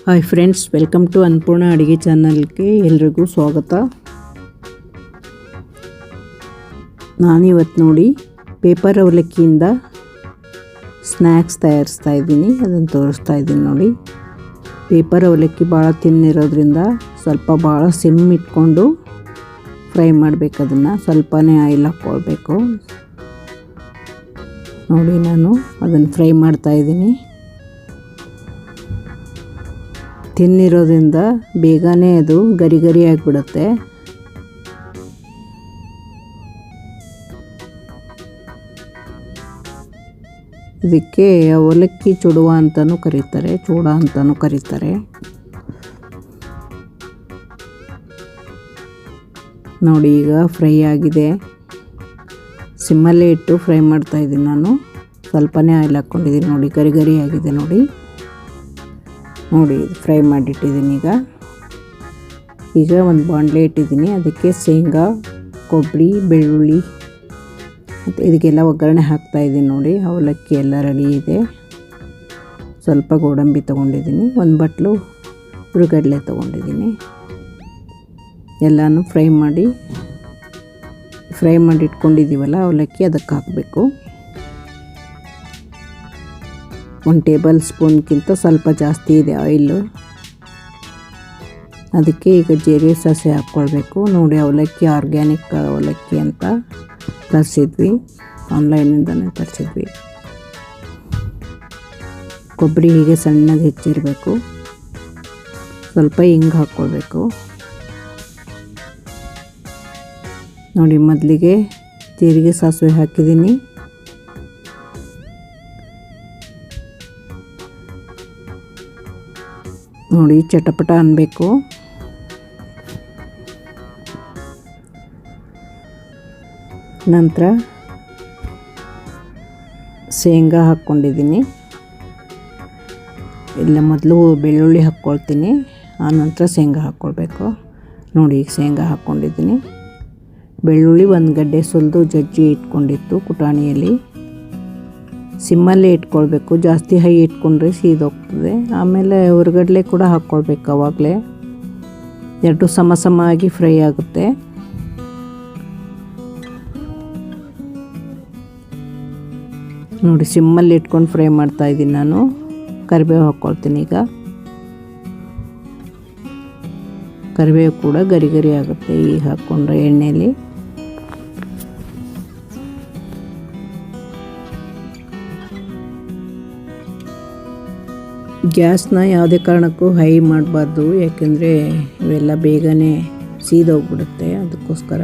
Hi friends welcome to Annapurna ಅಡುಗೆ ಚಾನಲ್ಗೆ ಎಲ್ರಿಗೂ ಸ್ವಾಗತ ನಾನಿವತ್ತು ನೋಡಿ ಪೇಪರ್ ಅವಲಕ್ಕಿಯಿಂದ ಸ್ನ್ಯಾಕ್ಸ್ ತಯಾರಿಸ್ತಾ ಇದ್ದೀನಿ ಅದನ್ನು ತೋರಿಸ್ತಾ ಇದ್ದೀನಿ ನೋಡಿ ಪೇಪರ್ ಅವಲಕ್ಕಿ ಭಾಳ ತಿನ್ನಿರೋದ್ರಿಂದ ಸ್ವಲ್ಪ ಭಾಳ ಸಿಮ್ ಇಟ್ಕೊಂಡು ಫ್ರೈ ಮಾಡಬೇಕು ಅದನ್ನು ಸ್ವಲ್ಪನೇ ಆಯಿಲ್ ಹಾಕ್ಕೊಳ್ಬೇಕು ನೋಡಿ ನಾನು ಅದನ್ನು ಫ್ರೈ ಮಾಡ್ತಾ ತಿನ್ನಿರೋದ್ರಿಂದ ಬೇಗನೆ ಅದು ಗರಿ ಗರಿ ಆಗಿಬಿಡುತ್ತೆ. ಇದಕ್ಕೆ ಅವಲಕ್ಕಿ ಚೂಡುವ ಅಂತಲೂ ಕರೀತಾರೆ, ಚೂಡ ಅಂತಲೂ ಕರೀತಾರೆ. ನೋಡಿ ಈಗ ಫ್ರೈ ಆಗಿದೆ. ಸಿಮ್ಮಲ್ಲೇ ಇಟ್ಟು ಫ್ರೈ ಮಾಡ್ತಾ ಇದ್ದೀನಿ ನಾನು. ಸ್ವಲ್ಪನೇ ಆಯಿಲ್ ಹಾಕ್ಕೊಂಡಿದ್ದೀನಿ ನೋಡಿ ಗರಿ ಗರಿ ಆಗಿದೆ ನೋಡಿ. ನೋಡಿ, ಫ್ರೈ ಮಾಡಿಟ್ಟಿದ್ದೀನಿ ಈಗ. ಈಗ ಒಂದು ಬಾಂಡ್ಲೆ ಇಟ್ಟಿದ್ದೀನಿ ಅದಕ್ಕೆ ಶೇಂಗಾ, ಕೊಬ್ಬರಿ, ಬೆಳ್ಳುಳ್ಳಿ ಮತ್ತು ಇದಕ್ಕೆಲ್ಲ ಒಗ್ಗರಣೆ ಹಾಕ್ತಾಯಿದ್ದೀನಿ ನೋಡಿ. ಅವಲಕ್ಕಿ ಎಲ್ಲ ರೆಡಿ ಇದೆ. ಸ್ವಲ್ಪ ಗೋಡಂಬಿ ತೊಗೊಂಡಿದ್ದೀನಿ. ಒಂದು ಬಟ್ಲು ಹುರುಗಡ್ಲೆ ತೊಗೊಂಡಿದ್ದೀನಿ. ಎಲ್ಲನೂ ಫ್ರೈ ಮಾಡಿ ಫ್ರೈ ಮಾಡಿ ಇಟ್ಕೊಂಡಿದ್ದೀವಲ್ಲ ಅವಲಕ್ಕಿ, ಅದಕ್ಕೆ ಹಾಕಬೇಕು. ಒಂದು ಟೇಬಲ್ ಸ್ಪೂನ್ಗಿಂತ ಸ್ವಲ್ಪ ಜಾಸ್ತಿ ಇದೆ ಆಯಿಲು. ಅದಕ್ಕೆ ಈಗ ಜೀರಿಗೆ ಸಸಿ ಹಾಕ್ಕೊಳ್ಬೇಕು. ನೋಡಿ ಅವಲಕ್ಕಿ ಆರ್ಗ್ಯಾನಿಕ್ ಅವಲಕ್ಕಿ ಅಂತ ತರಿಸಿದ್ವಿ. ಆನ್ಲೈನಿಂದನೇ ತರಿಸಿದ್ವಿ. ಕೊಬ್ಬರಿ ಹೀಗೆ ಸಣ್ಣಗೆ ಹೆಚ್ಚಿರಬೇಕು. ಸ್ವಲ್ಪ ಹಿಂಗೆ ಹಾಕ್ಕೊಳ್ಬೇಕು. ನೋಡಿ ಮೊದಲಿಗೆ ಜೀರಿಗೆ ಸಾಸಿವೆ ಹಾಕಿದ್ದೀನಿ. ನೋಡಿ, ಚಟಪಟ ಅನ್ನಬೇಕು ನಂತರ ಶೇಂಗಾ ಹಾಕ್ಕೊಂಡಿದ್ದೀನಿ. ಇಲ್ಲ, ಮೊದಲು ಬೆಳ್ಳುಳ್ಳಿ ಹಾಕ್ಕೊಳ್ತೀನಿ. ಆನಂತರ ಶೇಂಗಾ ಹಾಕ್ಕೊಳ್ಬೇಕು. ನೋಡಿ, ಈಗ ಶೇಂಗಾ ಹಾಕ್ಕೊಂಡಿದ್ದೀನಿ. ಬೆಳ್ಳುಳ್ಳಿ ಒಂದು ಗಡ್ಡೆ ಸುಲಿದು ಜಜ್ಜಿ ಇಟ್ಕೊಂಡಿತ್ತು ಕುಟಾಣಿಯಲ್ಲಿ. ಸಿಮ್ಮಲ್ಲೇ ಇಟ್ಕೊಳ್ಬೇಕು, ಜಾಸ್ತಿ ಹೈ ಇಟ್ಕೊಂಡ್ರೆ ಸೀದೋಗ್ತದೆ. ಆಮೇಲೆ ಹೊರಗಡ್ಲೆ ಕೂಡ ಹಾಕ್ಕೊಳ್ಬೇಕು ಅವಾಗಲೇ. ಎರಡು ಸಮ ಸಮ ಆಗಿ ಫ್ರೈ ಆಗುತ್ತೆ. ನೋಡಿ, ಸಿಮ್ಮಲ್ಲಿ ಇಟ್ಕೊಂಡು ಫ್ರೈ ಮಾಡ್ತಾ ಇದ್ದೀನಿ ನಾನು. ಕರಿಬೇವು ಹಾಕ್ಕೊಳ್ತೀನಿ ಈಗ. ಕರಿಬೇವು ಕೂಡ ಗರಿ ಗರಿ ಆಗುತ್ತೆ ಈ ಹಾಕ್ಕೊಂಡ್ರೆ ಎಣ್ಣೆಯಲ್ಲಿ ಗ್ಯಾಸ್ನ ಯಾವುದೇ ಕಾರಣಕ್ಕೂ ಹೈ ಮಾಡಬಾರ್ದು, ಯಾಕೆಂದರೆ ಇವೆಲ್ಲ ಬೇಗನೆ ಸೀದೋಗ್ಬಿಡುತ್ತೆ. ಅದಕ್ಕೋಸ್ಕರ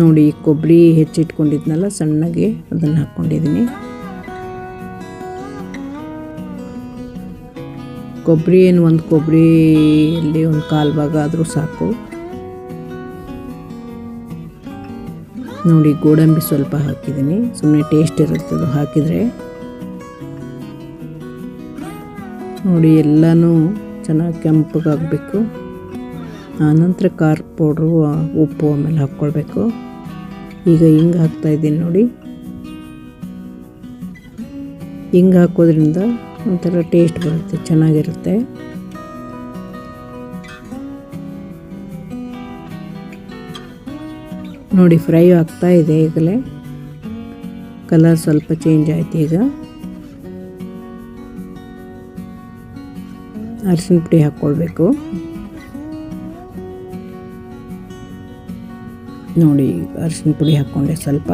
ನೋಡಿ, ಕೊಬ್ಬರಿ ಹೆಚ್ಚಿಟ್ಕೊಂಡಿದ್ನಲ್ಲ, ಸಣ್ಣಗೆ ಅದನ್ನು ಹಾಕ್ಕೊಂಡಿದ್ದೀನಿ ಕೊಬ್ಬರಿ ಏನು, ಒಂದು ಕೊಬ್ಬರಿಯಲ್ಲಿ ಒಂದು ಕಾಲು ಭಾಗ ಆದರೂ ಸಾಕು. ನೋಡಿ, ಗೋಡಂಬಿ ಸ್ವಲ್ಪ ಹಾಕಿದ್ದೀನಿ ಸುಮ್ಮನೆ ಟೇಸ್ಟ್ ಇರುತ್ತೆ ಅದು ಹಾಕಿದರೆ. ನೋಡಿ, ಎಲ್ಲನೂ ಚೆನ್ನಾಗಿ ಕೆಂಪಗಾಗಬೇಕು. ಆನಂತರ ಖಾರ ಪೌಡ್ರು ಉಪ್ಪು ಆಮೇಲೆ ಹಾಕ್ಕೊಳ್ಬೇಕು. ಈಗ ಹಿಂಗೆ ಹಾಕ್ತಾಯಿದ್ದೀನಿ ನೋಡಿ. ಹಿಂಗೆ ಹಾಕೋದ್ರಿಂದ ಒಂಥರ ಟೇಸ್ಟ್ ಬರುತ್ತೆ, ಚೆನ್ನಾಗಿರುತ್ತೆ. ನೋಡಿ ಫ್ರೈ ಆಗ್ತಾ ಇದೆ ಈಗಲೇ. ಕಲರ್ ಸ್ವಲ್ಪ ಚೇಂಜ್ ಆಯ್ತು ಈಗ. ಅರಿಶಿನ ಪುಡಿ ಹಾಕ್ಕೊಳ್ಬೇಕು. ನೋಡಿ ಅರಿಶಿನ ಪುಡಿ ಹಾಕ್ಕೊಂಡೆ ಸ್ವಲ್ಪ.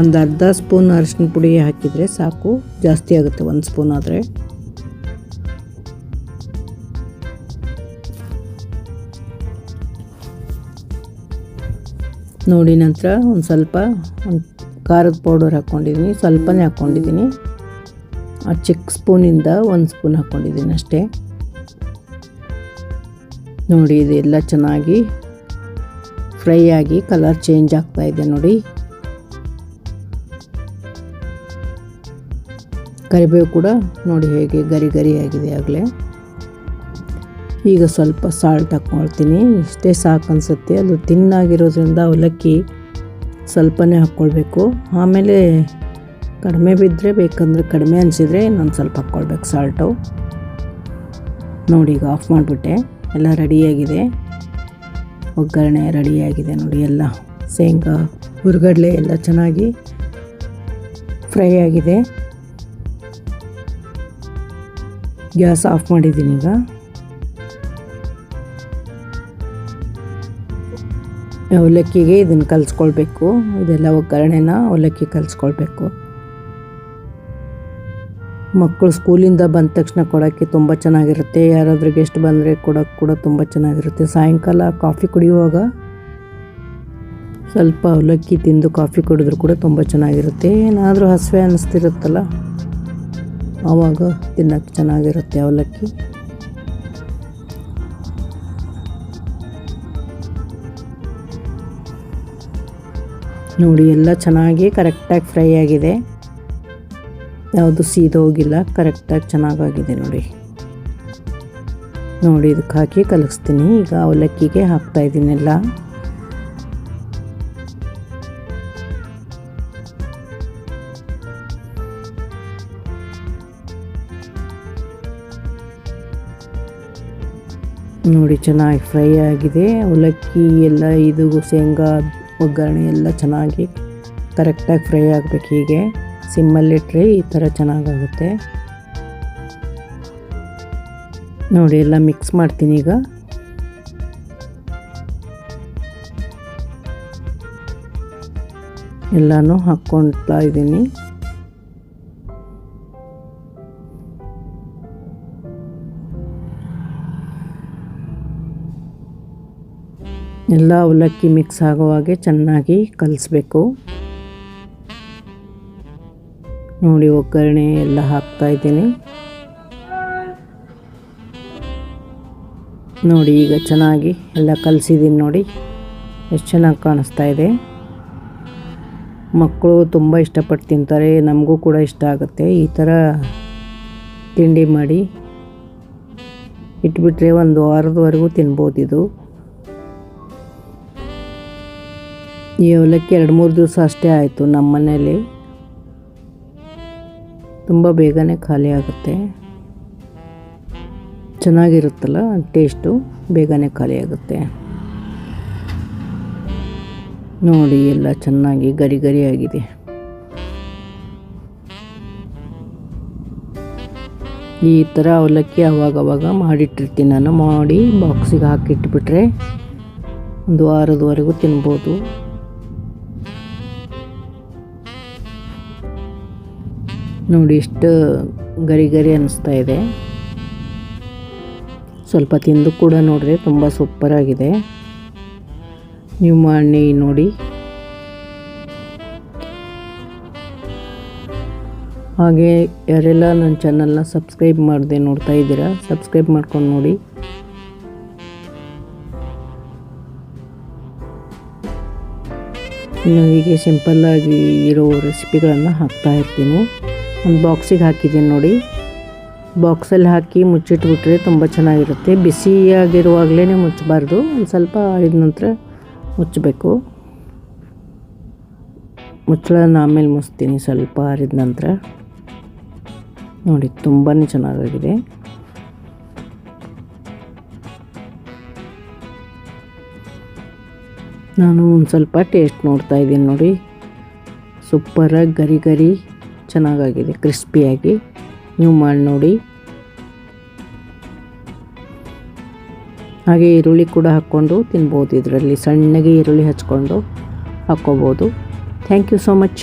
ಒಂದು ಅರ್ಧ ಸ್ಪೂನ್ ಅರಿಶಿನ ಪುಡಿ ಹಾಕಿದರೆ ಸಾಕು. ಜಾಸ್ತಿ ಆಗುತ್ತೆ ಒಂದು ಸ್ಪೂನ್ ಆದರೆ. ನೋಡಿ ನಂತರ ಒಂದು ಸ್ವಲ್ಪ, ಒಂದು ಖಾರದ ಪೌಡರ್ ಹಾಕ್ಕೊಂಡಿದ್ದೀನಿ ಸ್ವಲ್ಪನೇ ಹಾಕ್ಕೊಂಡಿದ್ದೀನಿ ಆ ಚಿಕ್ಕ ಸ್ಪೂನಿಂದ ಒಂದು ಸ್ಪೂನ್ ಹಾಕ್ಕೊಂಡಿದ್ದೀನಿ ಅಷ್ಟೇ. ನೋಡಿ ಇದೆಲ್ಲ ಚೆನ್ನಾಗಿ ಫ್ರೈ ಆಗಿ ಕಲರ್ ಚೇಂಜ್ ಆಗ್ತಾ ಇದೆ ನೋಡಿ. ಕರಿಬೇವು ಕೂಡ ನೋಡಿ ಹೇಗೆ ಗರಿ ಗರಿ ಆಗಿದೆ ಆಗಲೇ. ಈಗ ಸ್ವಲ್ಪ ಸಾಲ್ಟ್ ಹಾಕ್ಕೊಳ್ತೀನಿ ಇಷ್ಟೇ ಸಾಕು ಅನಿಸುತ್ತೆ. ಅದು ತಿನ್ನಾಗಿರೋದ್ರಿಂದ ಅವಲಕ್ಕಿ ಸ್ವಲ್ಪನೇ ಹಾಕ್ಕೊಳ್ಬೇಕು ಆಮೇಲೆ ಕಡಿಮೆ ಬಿದ್ದರೆ ಬೇಕಂದ್ರೆ ಕಡಿಮೆ ಅನಿಸಿದರೆ ಇನ್ನೊಂದು ಸ್ವಲ್ಪ ಹಾಕ್ಕೊಳ್ಬೇಕು ಸಾಲ್ಟು ನೋಡಿ ಈಗ ಆಫ್ ಮಾಡಿಬಿಟ್ಟೆ. ಎಲ್ಲ ರೆಡಿಯಾಗಿದೆ. ಒಗ್ಗರಣೆ ರೆಡಿಯಾಗಿದೆ ನೋಡಿ ಎಲ್ಲ. ಶೇಂಗಾ, ಹುರುಗಡಲೆ ಎಲ್ಲ ಚೆನ್ನಾಗಿ ಫ್ರೈ ಆಗಿದೆ. ಗ್ಯಾಸ್ ಆಫ್ ಮಾಡಿದ್ದೀನಿ ಈಗ. ಅವಲಕ್ಕಿಗೆ ಇದನ್ನು ಕಲಿಸ್ಕೊಳ್ಬೇಕು. ಇದೆಲ್ಲ ಒಗ್ಗರಣೆನ ಅವಲಕ್ಕಿ ಕಲಿಸ್ಕೊಳ್ಬೇಕು. ಮಕ್ಕಳು ಸ್ಕೂಲಿಂದ ಬಂದ ತಕ್ಷಣ ಕೊಡೋಕ್ಕೆ ತುಂಬ ಚೆನ್ನಾಗಿರುತ್ತೆ. ಯಾರಾದರೂ ಗೆಸ್ಟ್ ಬಂದರೆ ಕೊಡೋಕ್ಕೆ ಕೂಡ ತುಂಬ ಚೆನ್ನಾಗಿರುತ್ತೆ. ಸಾಯಂಕಾಲ ಕಾಫಿ ಕುಡಿಯುವಾಗ ಸ್ವಲ್ಪ ಅವಲಕ್ಕಿ ತಿಂದು ಕಾಫಿ ಕುಡಿದ್ರೂ ಕೂಡ ತುಂಬ ಚೆನ್ನಾಗಿರುತ್ತೆ. ಏನಾದರೂ ಹಸಿವೆ ಅನ್ನಿಸ್ತಿರುತ್ತಲ್ಲ ಆವಾಗ ತಿನ್ನೋಕ್ಕೆ ಚೆನ್ನಾಗಿರುತ್ತೆ ಅವಲಕ್ಕಿ. ನೋಡಿ, ಎಲ್ಲ ಚೆನ್ನಾಗಿ ಕರೆಕ್ಟಾಗಿ ಫ್ರೈ ಆಗಿದೆ. ಯಾವುದು ಸೀದೋಗಿಲ್ಲ ಕರೆಕ್ಟಾಗಿ ಚೆನ್ನಾಗಾಗಿದೆ ನೋಡಿ. ನೋಡಿ, ಇದಕ್ಕೆ ಹಾಕಿ ಕಲಗಿಸ್ತೀನಿ ಈಗ ಅವಲಕ್ಕಿಗೆ ಹಾಕ್ತಾ ಇದ್ದೀನೆಲ್ಲ ನೋಡಿ, ಚೆನ್ನಾಗಿ ಫ್ರೈ ಆಗಿದೆ. ಅವಲಕ್ಕಿ ಎಲ್ಲ, ಇದು, ಶೇಂಗಾ ಒಗ್ಗರಣೆ ಎಲ್ಲ ಚೆನ್ನಾಗಿ ಕರೆಕ್ಟಾಗಿ ಫ್ರೈ ಆಗಬೇಕು ಹೀಗೆ. ಸಿಮ್ಮಲ್ಲಿಟ್ಟರೆ ಈ ಥರ ಚೆನ್ನಾಗಾಗುತ್ತೆ. ನೋಡಿ, ಎಲ್ಲ ಮಿಕ್ಸ್ ಮಾಡ್ತೀನಿ ಈಗ. ಎಲ್ಲನೂ ಹಾಕ್ಕೊಳ್ತಾ ಇದ್ದೀನಿ. ಎಲ್ಲ ಅವಲಕ್ಕಿ ಮಿಕ್ಸ್ ಆಗೋ ಹಾಗೆ ಚೆನ್ನಾಗಿ ಕಲಿಸ್ಬೇಕು. ನೋಡಿ ಒಗ್ಗರಣೆ ಎಲ್ಲ ಹಾಕ್ತಾ ಇದ್ದೀನಿ. ನೋಡಿ ಈಗ ಚೆನ್ನಾಗಿ ಎಲ್ಲ ಕಲಸಿದ್ದೀನಿ ನೋಡಿ. ಎಷ್ಟು ಚೆನ್ನಾಗಿ ಕಾಣಿಸ್ತಾ ಇದೆ. ಮಕ್ಕಳು ತುಂಬ ಇಷ್ಟಪಟ್ಟು ತಿಂತಾರೆ, ನಮಗೂ ಕೂಡ ಇಷ್ಟ ಆಗುತ್ತೆ. ಈ ಥರ ತಿಂಡಿ ಮಾಡಿ ಇಟ್ಬಿಟ್ರೆ ಒಂದು ವಾರದವರೆಗೂ ತಿನ್ಬೋದು ಇದು. ಈ ಅವಲಕ್ಕಿ ಎರಡು ಮೂರು ದಿವಸ ಅಷ್ಟೇ ಆಯಿತು ನಮ್ಮ ಮನೇಲಿ ತುಂಬ ಬೇಗನೆ ಖಾಲಿ ಆಗುತ್ತೆ. ಚೆನ್ನಾಗಿರುತ್ತಲ್ಲ ಟೇಸ್ಟು, ಬೇಗನೆ ಖಾಲಿಯಾಗುತ್ತೆ ನೋಡಿ, ಎಲ್ಲ ಚೆನ್ನಾಗಿ ಗರಿ ಗರಿ ಆಗಿದೆ. ಈ ಥರ ಅವಲಕ್ಕಿ ಅವಾಗವಾಗ ಮಾಡಿಟ್ಟಿರ್ತೀನಿ ನಾನು. ಮಾಡಿ ಬಾಕ್ಸಿಗೆ ಹಾಕಿಟ್ಬಿಟ್ರೆ ಒಂದು ವಾರದವರೆಗೂ ತಿನ್ಬೋದು. ನೋಡಿ ಎಷ್ಟು ಗರಿ ಗರಿ ಅನ್ನಿಸ್ತಾ ಇದೆ. ಸ್ವಲ್ಪ ತಿಂದು ಕೂಡ ನೋಡಿದ್ರೆ ತುಂಬ ಸೂಪರಾಗಿದೆ ನೀವು ಮಾಡಿ ನೋಡಿ. ಹಾಗೆ ಯಾರೆಲ್ಲ ನನ್ನ ಚಾನಲ್ನ ಸಬ್ಸ್ಕ್ರೈಬ್ ಮಾಡಿದೆ ನೋಡ್ತಾ ಇದ್ದೀರಾ ಸಬ್ಸ್ಕ್ರೈಬ್ ಮಾಡ್ಕೊಂಡು ನೋಡಿ. ಇನ್ನು ಹೀಗೆ ಸಿಂಪಲ್ಲಾಗಿ ಇರೋ ರೆಸಿಪಿಗಳನ್ನು ಹಾಕ್ತಾ ಇರ್ತೀನಿ. ಒಂದು ಬಾಕ್ಸಿಗೆ ಹಾಕಿದ್ದೀನಿ ನೋಡಿ. ಬಾಕ್ಸಲ್ಲಿ ಹಾಕಿ ಮುಚ್ಚಿಟ್ಬಿಟ್ರೆ ತುಂಬ ಚೆನ್ನಾಗಿರುತ್ತೆ. ಬಿಸಿಯಾಗಿರುವಾಗಲೇ ಮುಚ್ಚಬಾರ್ದು. ಒಂದು ಸ್ವಲ್ಪ ಆರಿದ ನಂತರ ಮುಚ್ಚಬೇಕು. ಮುಚ್ಚಳನ ಆಮೇಲೆ ಮುಚ್ತೀನಿ ಸ್ವಲ್ಪ ಆರಿದ ನಂತರ. ನೋಡಿ ತುಂಬಾ ಚೆನ್ನಾಗಾಗಿದೆ. ನಾನು ಒಂದು ಸ್ವಲ್ಪ ಟೇಸ್ಟ್ ನೋಡ್ತಾ ಇದ್ದೀನಿ ನೋಡಿ. ಸೂಪರಾಗಿ ಗರಿ ಗರಿ ಚೆನ್ನಾಗಾಗಿದೆ, ಕ್ರಿಸ್ಪಿಯಾಗಿ. ನೀವು ಮಾಡಿ ನೋಡಿ. ಹಾಗೆ ಈರುಳ್ಳಿ ಕೂಡ ಹಾಕ್ಕೊಂಡು ತಿನ್ಬೋದು. ಇದರಲ್ಲಿ ಸಣ್ಣಗೆ ಈರುಳ್ಳಿ ಹಚ್ಕೊಂಡು ಹಾಕ್ಕೋಬೋದು. Thank you so much